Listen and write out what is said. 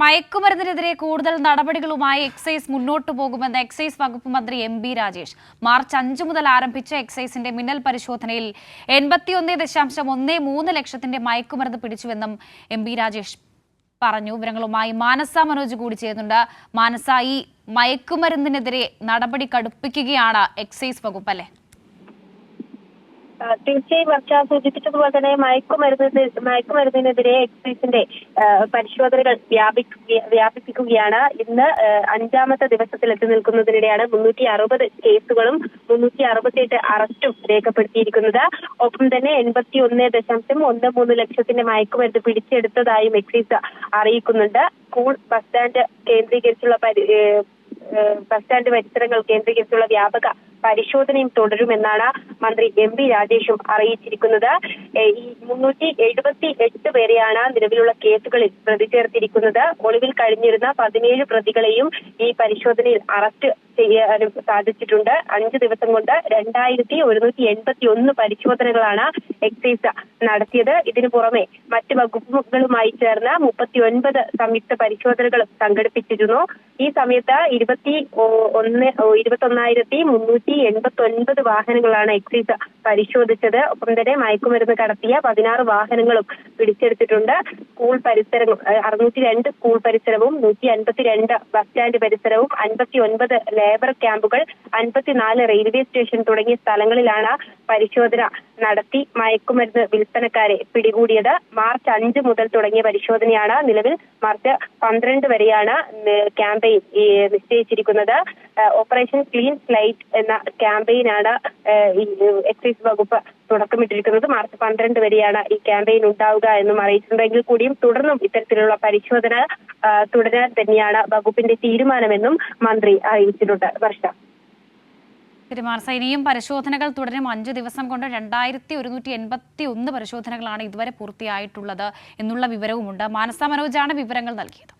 മയക്കുമരുന്നിനെതിരെ കൂടുതൽ നടപടികളുമായി എക്സൈസ് മുന്നോട്ടു പോകുമെന്ന് എക്സൈസ് വകുപ്പ് മന്ത്രി എം ബി രാജേഷ്. മാർച്ച് അഞ്ചു മുതൽ ആരംഭിച്ച എക്സൈസിന്റെ മിന്നൽ പരിശോധനയിൽ എൺപത്തിയൊന്ന് ദശാംശം മൂന്ന് ലക്ഷത്തിന്റെ മയക്കുമരുന്ന് പിടിച്ചുവെന്നും എം ബി രാജേഷ് പറഞ്ഞു. വിവരങ്ങളുമായി മാനസ മനോജ് കൂടി ചെയ്യുന്നുണ്ട് മാനസ ഈ മയക്കുമരുന്നിനെതിരെ നടപടി കടുപ്പിക്കുകയാണ് എക്സൈസ് വകുപ്പ് അല്ലേ? തീർച്ചയായും വർഷ സൂചിപ്പിച്ചതുപോലെ തന്നെ മയക്കുമരുന്ന് മയക്കുമരുന്നിനെതിരെ എക്സൈസിന്റെ പരിശോധനകൾ വ്യാപിപ്പിക്കുകയാണ്. ഇന്ന് അഞ്ചാമത്തെ ദിവസത്തിൽ എത്തി നിൽക്കുന്നതിനിടെയാണ് മുന്നൂറ്റി അറുപത് കേസുകളും മുന്നൂറ്റി അറുപത്തിയെട്ട് അറസ്റ്റും രേഖപ്പെടുത്തിയിരിക്കുന്നത്. ഒപ്പം തന്നെ എൺപത്തി ഒന്ന് ദശാംശം ഒന്ന് മൂന്ന് ലക്ഷത്തിന്റെ മയക്കുമരുന്ന് പിടിച്ചെടുത്തതായും എക്സൈസ് അറിയിക്കുന്നുണ്ട്. സ്കൂൾ ബസ് സ്റ്റാൻഡ് കേന്ദ്രീകരിച്ചുള്ള ബസ് സ്റ്റാൻഡ് പരിസരങ്ങൾ കേന്ദ്രീകരിച്ചുള്ള വ്യാപക പരിശോധനയും തുടരുമെന്നാണ് മന്ത്രി എം പി രാജേഷും അറിയിച്ചിരിക്കുന്നത്. ഈ മുന്നൂറ്റി എഴുപത്തി എട്ട് പേരെയാണ് നിലവിലുള്ള കേസുകളിൽ പ്രതി ചേർത്തിരിക്കുന്നത് ഒളിവിൽ കഴിഞ്ഞിരുന്ന പതിനേഴ് പ്രതികളെയും ഈ പരിശോധനയിൽ അറസ്റ്റ് ചെയ്യാനും സാധിച്ചിട്ടുണ്ട്. അഞ്ച് ദിവസം കൊണ്ട് രണ്ടായിരത്തി ഒരുന്നൂറ്റി എൺപത്തി ഒന്ന് പരിശോധനകളാണ് എക്സൈസ് നടത്തിയത്. ഇതിനു പുറമെ മറ്റ് വകുപ്പുകളുമായി ചേർന്ന് മുപ്പത്തി ഒൻപത് സംയുക്ത പരിശോധനകളും സംഘടിപ്പിച്ചിരുന്നു. ഈ സമയത്ത് ഇരുപത്തി ഒന്ന് ഇരുപത്തി ഒന്നായിരത്തി മുന്നൂറ്റി എൺപത്തി ഒൻപത് വാഹനങ്ങളാണ് എക്സൈസ് പരിശോധിച്ചത്. ഒപ്പം തന്നെ മയക്കുമരുന്ന് കടത്തിയ പതിനാറ് വാഹനങ്ങളും പിടിച്ചെടുത്തിട്ടുണ്ട്. സ്കൂൾ പരിസരങ്ങൾ അറുന്നൂറ്റി രണ്ട് സ്കൂൾ പരിസരവും നൂറ്റി അൻപത്തിരണ്ട് ബസ് സ്റ്റാൻഡ് പരിസരവും അൻപത്തി ഒൻപത് ലേബർ ക്യാമ്പുകൾ അൻപത്തിനാല് റെയിൽവേ സ്റ്റേഷൻ തുടങ്ങിയ സ്ഥലങ്ങളിലാണ് പരിശോധന നടത്തി മയക്കുമരുന്ന് വിൽപ്പനക്കാരെ പിടികൂടിയത്. മാർച്ച് അഞ്ച് മുതൽ തുടങ്ങിയ പരിശോധനയാണ് നിലവിൽ. മാർച്ച് പന്ത്രണ്ട് വരെയാണ് ക്യാമ്പയിൻ നിശ്ചയിച്ചിരിക്കുന്നത്. ഓപ്പറേഷൻ ക്ലീൻ ഫ്ലൈറ്റ് എന്ന ക്യാമ്പയിനാണ് എക്സൈസ് വകുപ്പ് തുടക്കമിട്ടിരിക്കുന്നത്. മാർച്ച് പന്ത്രണ്ട് വരെയാണ് ഈ ക്യാമ്പയിൻ ഉണ്ടാവുക എന്നും അറിയിച്ചിട്ടുണ്ടെങ്കിൽ കൂടിയും തുടർന്നും ഇത്തരത്തിലുള്ള പരിശോധന തുടരാൻ തന്നെയാണ് വകുപ്പിന്റെ തീരുമാനമെന്നും മന്ത്രി അറിയിച്ചിട്ടുണ്ട്. വർഷ. തിരുമാനസ ഇനിയും പരിശോധനകൾ തുടരും. അഞ്ച് ദിവസം കൊണ്ട് രണ്ടായിരത്തി ഒരുന്നൂറ്റി എൺപത്തി ഒന്ന് പരിശോധനകളാണ് ഇതുവരെ പൂർത്തിയായിട്ടുള്ളത് എന്നുള്ള വിവരവുമുണ്ട്. മാനസ മനോജാണ് വിവരങ്ങൾ നൽകിയത്.